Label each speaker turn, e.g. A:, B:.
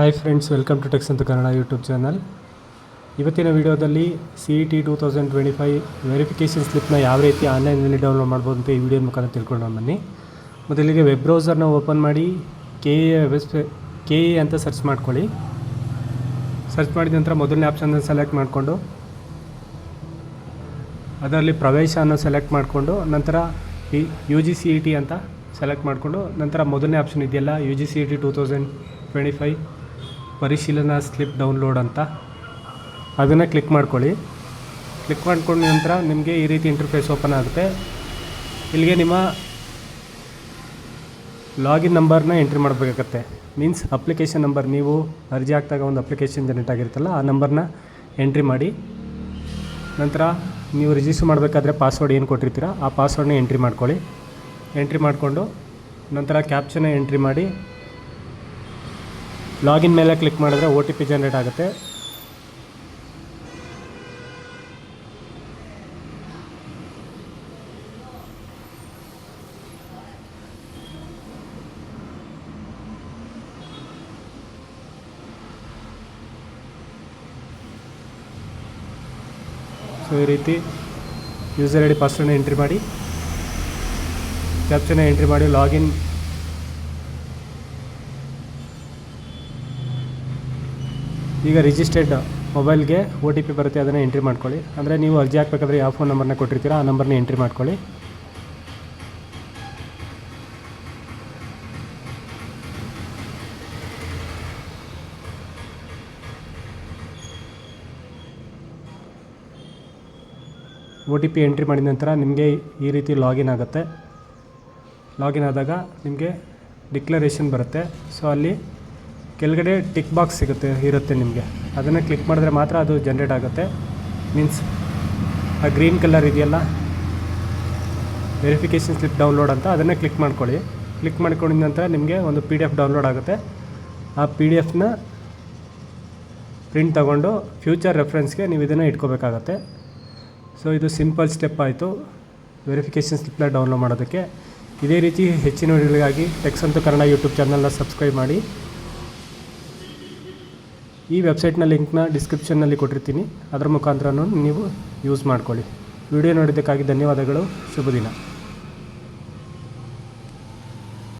A: Hi friends welcome to techs ಅಂತ Kannada YouTube channel ಇವತ್ತಿನ ವಿಡಿಯೋದಲ್ಲಿ C E T two thousand twenty five verification ಸ್ಲಿಪ್ನ ಯಾವ ರೀತಿ ಆನ್ಲೈನಲ್ಲಿ ಡೌನ್ಲೋಡ್ ಮಾಡ್ಬೋದು ಅಂತ ಈ ವಿಡಿಯೋ ಮುಖಾಂತರ ತಿಳ್ಕೊಂಡು ಬನ್ನಿ. ಮೊದಲಿಗೆ ವೆಬ್ ಬ್ರೌಸರ್ನ ಓಪನ್ ಮಾಡಿ K A web K A ಅಂತ ಸರ್ಚ್ ಮಾಡ್ಕೊಳ್ಳಿ. ಸರ್ಚ್ ಮಾಡಿದ ನಂತರ ಮೊದಲನೇ ಆಪ್ಷನ್ನ ಸೆಲೆಕ್ಟ್ ಮಾಡಿಕೊಂಡು, ಅದರಲ್ಲಿ ಪ್ರವೇಶ ಅನ್ನೋ ಸೆಲೆಕ್ಟ್ ಮಾಡಿಕೊಂಡು, ನಂತರ U G C E T ಅಂತ ಸೆಲೆಕ್ಟ್ ಮಾಡಿಕೊಂಡು, ನಂತರ ಮೊದಲನೇ ಆಪ್ಷನ್ ಇದೆಯಲ್ಲ U G C E T two thousand twenty five ಪರಿಶೀಲನಾ ಸ್ಲಿಪ್ ಡೌನ್ಲೋಡ್ ಅಂತ. ಅದನ್ನು ಕ್ಲಿಕ್ ಮಾಡ್ಕೊಳ್ಳಿ. ಕ್ಲಿಕ್ ಮಾಡ್ಕೊಂಡ ನಂತರ ನಿಮಗೆ ಈ ರೀತಿ ಇಂಟರ್ಫೇಸ್ ಓಪನ್ ಆಗುತ್ತೆ. ಇಲ್ಲಿಗೆ ನಿಮ್ಮ ಲಾಗಿನ್ ನಂಬರ್ನ ಎಂಟ್ರಿ ಮಾಡಬೇಕಾಗತ್ತೆ. ಮೀನ್ಸ್ ಅಪ್ಲಿಕೇಶನ್ ನಂಬರ್ ನೀವು ಅರ್ಜಿ ಹಾಕಿದಾಗ ಒಂದು ಅಪ್ಲಿಕೇಶನ್ ಜನರೇಟ್ ಆಗಿರುತ್ತಲ್ಲ, ಆ ನಂಬರ್ನ ಎಂಟ್ರಿ ಮಾಡಿ. ನಂತರ ನೀವು ರಿಜಿಸ್ಟರ್ ಮಾಡಬೇಕಾದ್ರೆ ಪಾಸ್ವರ್ಡ್ ಏನು ಕೊಟ್ಟಿರ್ತೀರ, ಆ ಪಾಸ್ವರ್ಡ್ನ ಎಂಟ್ರಿ ಮಾಡ್ಕೊಳ್ಳಿ. ಎಂಟ್ರಿ ಮಾಡಿಕೊಂಡು ನಂತರ ಕ್ಯಾಪ್ಚನ್ನ ಎಂಟ್ರಿ ಮಾಡಿ. ಲಾಗಿನ್ ಮೇಲೆ ಕ್ಲಿಕ್ ಮಾಡಿದ್ರೆ ಒ ಟಿ ಪಿ ಜನ್ರೇಟ್ ಆಗುತ್ತೆ. ಸೊ ಈ ರೀತಿ ಯೂಸರ್ ಐ ಡಿ ಎಂಟ್ರಿ ಮಾಡಿ. ಕ್ಯಾಪ್ಚನ್ನ ಎಂಟ್ರಿ ಮಾಡಿ ಲಾಗಿನ್ ಈಗ ರಿಜಿಸ್ಟರ್ಡ್ ಮೊಬೈಲ್ಗೆ ಒ ಟಿ ಪಿ ಬರುತ್ತೆ, ಅದನ್ನು ಎಂಟ್ರಿ ಮಾಡ್ಕೊಳ್ಳಿ. ಅಂದರೆ ನೀವು ಅರ್ಜಿ ಹಾಕ್ಬೇಕಾದ್ರೆ ಯಾವ ಫೋನ್ ನಂಬರ್ನ ಕೊಟ್ಟಿರ್ತೀರಾ ಆ ನಂಬರ್ನ ಎಂಟ್ರಿ ಮಾಡ್ಕೊಳ್ಳಿ. ಒ ಟಿ ಪಿ ಎಂಟ್ರಿ ಮಾಡಿದ ನಂತರ ನಿಮಗೆ ಈ ರೀತಿ ಲಾಗಿನ್ ಆಗುತ್ತೆ. ಲಾಗಿನ್ ಆದಾಗ ನಿಮಗೆ ಡಿಕ್ಲರೇಷನ್ ಬರುತ್ತೆ. ಸೊ ಅಲ್ಲಿ ಕೆಳಗಡೆ ಟಿಕ್ ಬಾಕ್ಸ್ ಸಿಗುತ್ತೆ, ಇರುತ್ತೆ ನಿಮಗೆ. ಅದನ್ನು ಕ್ಲಿಕ್ ಮಾಡಿದ್ರೆ ಮಾತ್ರ ಅದು ಜನ್ರೇಟ್ ಆಗುತ್ತೆ. ಮೀನ್ಸ್ ಆ ಗ್ರೀನ್ ಕಲರ್ ಇದೆಯಲ್ಲ ವೆರಿಫಿಕೇಷನ್ ಸ್ಲಿಪ್ ಡೌನ್ಲೋಡ್ ಅಂತ ಅದನ್ನೇ ಕ್ಲಿಕ್ ಮಾಡ್ಕೊಳ್ಳಿ. ಕ್ಲಿಕ್ ಮಾಡ್ಕೊಂಡಿದ ನಂತರ ನಿಮಗೆ ಒಂದು ಪಿ ಡಿ ಎಫ್ ಡೌನ್ಲೋಡ್ ಆಗುತ್ತೆ. ಆ ಪಿ ಡಿ ಎಫ್ನ ಪ್ರಿಂಟ್ ತಗೊಂಡು ಫ್ಯೂಚರ್ ರೆಫರೆನ್ಸ್ಗೆ ನೀವು ಇದನ್ನು ಇಟ್ಕೋಬೇಕಾಗತ್ತೆ. ಸೊ ಇದು ಸಿಂಪಲ್ ಸ್ಟೆಪ್ ಆಯಿತು. ವೆರಿಫಿಕೇಷನ್ ಸ್ಲಿಪ್ನ ಡೌನ್ಲೋಡ್ ಮಾಡೋದಕ್ಕೆ. ಇದೇ ರೀತಿ ಹೆಚ್ಚಿನ ವಿಡಿಯೋಗಳಿಗಾಗಿ ಟೆಕ್ಸ್ ಅಂತ ಕನ್ನಡ ಯೂಟ್ಯೂಬ್ ಚಾನಲ್ನ ಸಬ್ಸ್ಕ್ರೈಬ್ ಮಾಡಿ. ಈ ವೆಬ್ಸೈಟ್ನ ಲಿಂಕ್ನ ಡಿಸ್ಕ್ರಿಪ್ಷನ್ನಲ್ಲಿ ಕೊಟ್ಟಿರ್ತೀನಿ. ಅದರ ಮುಖಾಂತರ ನೀವು ಯೂಸ್ ಮಾಡ್ಕೊಳ್ಳಿ. ವಿಡಿಯೋ ನೋಡಿದ್ದಕ್ಕಾಗಿ ಧನ್ಯವಾದಗಳು. ಶುಭ ದಿನ.